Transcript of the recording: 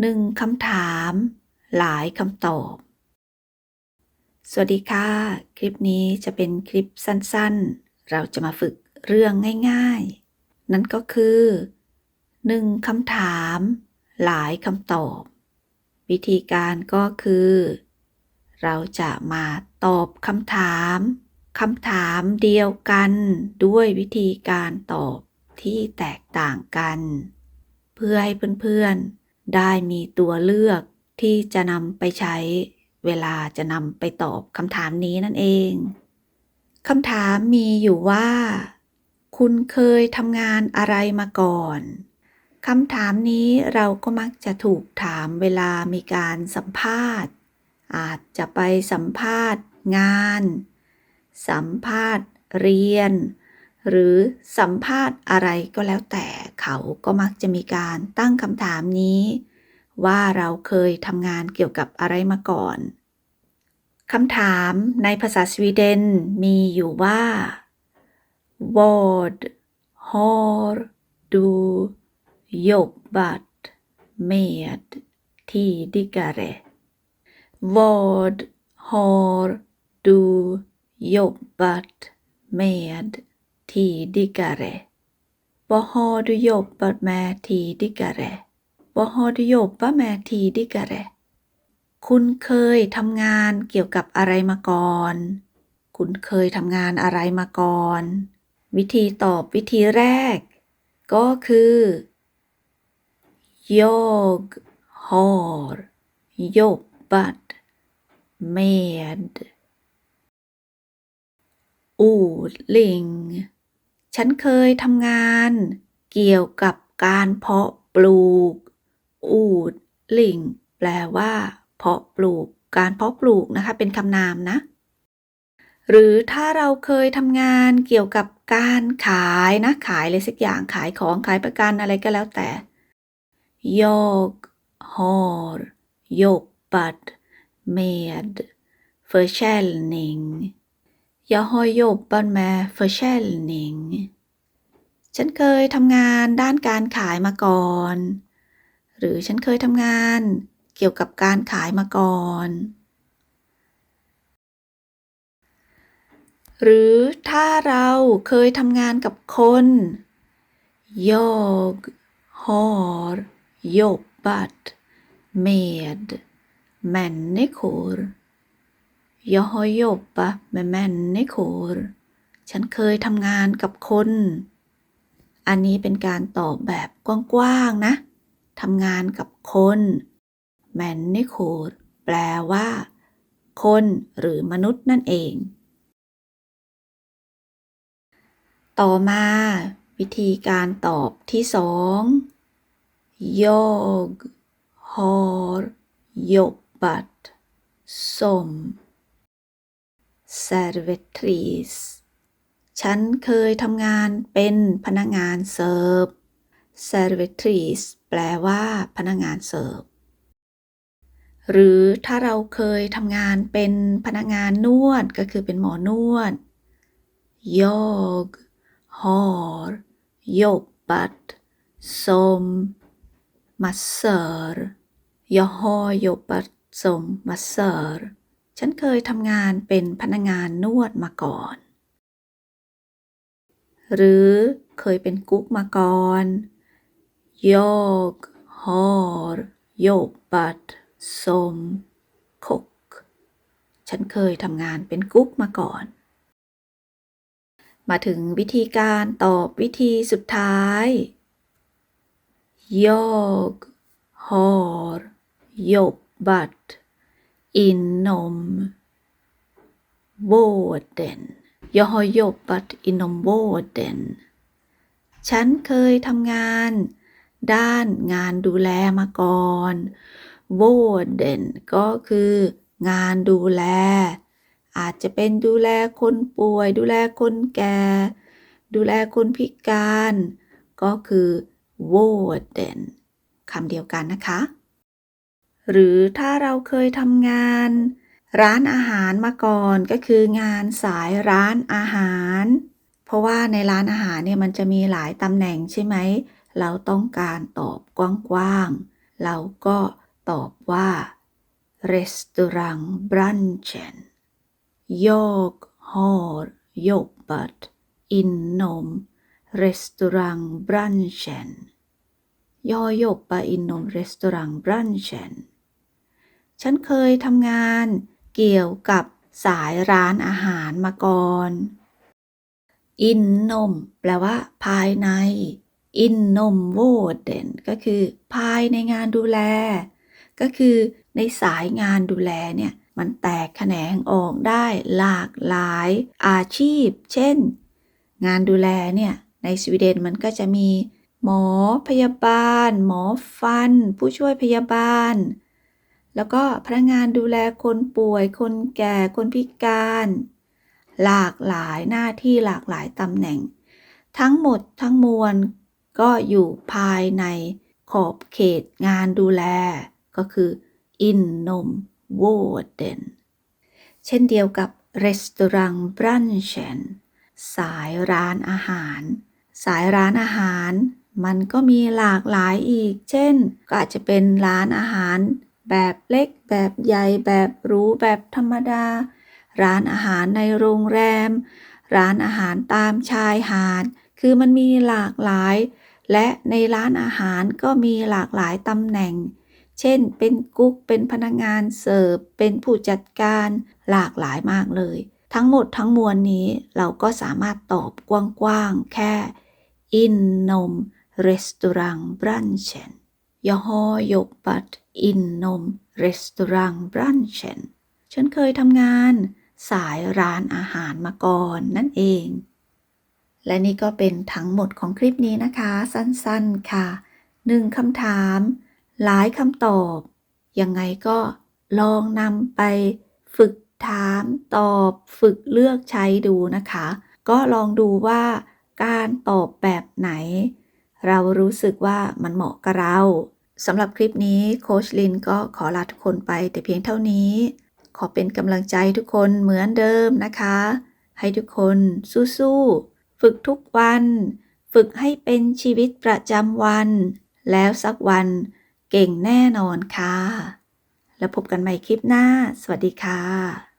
หนึ่งคำถาม หลายคำตอบ สวัสดีค่ะ คลิปนี้จะเป็นคลิปสั้นๆ เราจะมาฝึกเรื่องง่ายๆ นั่นก็คือหนึ่งคำถาม หลายคำตอบ วิธีการก็คือ เราจะมาตอบคำถามคำถามเดียวกันด้วยวิธีการตอบที่แตกต่างกัน เพื่อให้เพื่อนๆ ได้มีตัวเลือกที่จะนำไปใช้เวลาจะนำไปตอบคำถามนี้นั่นเองคำถามมีอยู่ว่า คุณเคยทำงานอะไรมาก่อนคำถามนี้เราก็มักจะถูกถามเวลามีการสัมภาษณ์ อาจจะไปสัมภาษณ์งาน สัมภาษณ์เรียน หรือสัมภาษณ์อะไรก็แล้วแต่เขาก็มักจะมีการตั้งคำถามนี้ ว่าเราเคยทำงานเกี่ยวกับอะไรมาก่อนคำถามในภาษาสวีเดนมีอยู่ว่า Vad har du jobbat med tidigare? Vad har du jobbat med tidigare? Vad har du jobbat med tidigare? Vad har du jobbat med tidigare? คุณเคยทำงานเกี่ยวกับอะไรมาก่อน คุณเคยทำงานอะไรมาก่อน วิธีตอบวิธีแรก ก็คือ Jag har jobbat med odling ฉันเคยทำงานเกี่ยวกับการเพาะปลูก อูดลิงแปลว่า เพาะปลูก การเพาะปลูกนะคะ เป็นคำนามนะ หรือถ้าเราเคยทำงานเกี่ยวกับการขายนะ ขายอะไรสักอย่างขายของขายประกันอะไรก็แล้วแต่ Jag har jobbat med försäljning Jag har jobbat med försäljning ฉันเคยทำงานด้านการขายมาก่อน หรือฉันเคยทำงานเกี่ยวกับการขายมาก่อน หรือถ้าเราเคยทำงานกับคน Jag har jobbat med människor Jag har jobbat med människor ฉันเคยทำงานกับคน อันนี้เป็นการตอบแบบกว้างๆนะ ทำงานกับคน människor แปลว่า คนหรือมนุษย์นั่นเอง ต่อมา วิธีการตอบที่สอง Jag har jobbat som servitris ฉันเคยทำงานเป็นพนักงานเสิร์ฟ servitris แปลว่าพนักงานเสิร์ฟ หรือถ้าเราเคยทำงานเป็นพนักงานนวดก็คือเป็นหมอนวด Jag har jobbat som massör Jag har jobbat som massör ฉันเคยทำงานเป็นพนักงานนวดมาก่อน หรือเคยเป็นกุ๊กมาก่อน Jag har jobbat som kock ฉันเคยทำงานเป็นกุ๊กมาก่อน มาถึงวิธีการตอบวิธีสุดท้าย Jag har jobbat inom vården Jag har jobbat inom vården ฉันเคยทำงาน ด้านงานดูแลมาก่อน vården ก็คืองานดูแล อาจจะเป็นดูแลคนป่วย ดูแลคนแก่ ดูแลคนพิการ ก็คือ vården คำเดียวกันนะคะ หรือถ้าเราเคยทำงาน ร้านอาหารมาก่อนก็คืองานสายร้านอาหาร เพราะว่าในร้านอาหารเนี่ยมันจะมีหลายตำแหน่งใช่ไหม เราต้องการตอบกว้างๆ เราก็ตอบว่า restaurang branschen jag har jobbat inom restaurangbranschen jag jobbar inom restaurangbranschen ฉันเคยทำงานเกี่ยวกับสายร้านอาหารมาก่อน อินนม แปลว่า ภายใน อินนมโวเดนก็คือภายในงานดูแล ก็คือในสายงานดูแลเนี่ย มันแตกแขนงออกได้หลากหลายอาชีพ เช่น งานดูแลเนี่ยในสวีเดนมันก็จะมี หมอพยาบาล หมอฟัน ผู้ช่วยพยาบาล แล้วก็พนักงานดูแลคนป่วย คนแก่ คนพิการ หลากหลายหน้าที่หลากหลายตำแหน่ง ทั้งหมดทั้งมวล ก็อยู่ภายในขอบเขตงานดูแล ก็คืออินนมโวเดนเช่นเดียวกับ restaurang branschen สายร้านอาหาร สายร้านอาหาร มันก็มีหลากหลายอีก เช่น ก็อาจจะเป็นร้านอาหาร แบบเล็ก แบบใหญ่ แบบหรู แบบธรรมดา ร้านอาหารในโรงแรม ร้านอาหารตามชายหาด คือมันมีหลากหลาย และในร้านอาหารก็มีหลากหลายตำแหน่ง เช่น เป็นกุ๊ก เป็นพนักงานเสิร์ฟ เป็นผู้จัดการ หลากหลายมากเลย ทั้งหมดทั้งมวลนี้เราก็สามารถตอบกว้างๆ แค่ inom restaurangbranschen jag har jobbat inom restaurangbranschen ฉันเคยทำงานสายร้านอาหารมาก่อนนั่นเอง และนี่ก็เป็นทั้งหมดของคลิปนี้นะคะ สั้นๆค่ะหนึ่งคำถาม หลายคำตอบ ยังไงก็ลองนำไปฝึกถามตอบฝึกเลือกใช้ดูนะคะ ก็ลองดูว่าการตอบแบบไหน เรารู้สึกว่ามันเหมาะกับเราสำหรับคลิปนี้โคชลินก็ขอลาทุกคนไปแต่เพียงเท่านี้ ขอเป็นกำลังใจทุกคนเหมือนเดิมนะคะ ให้ทุกคนสู้ๆ ฝึกทุกวัน ฝึกให้เป็นชีวิตประจำวัน แล้วสักวันเก่งแน่นอนค่ะ แล้วพบกันใหม่คลิปหน้า สวัสดีค่ะ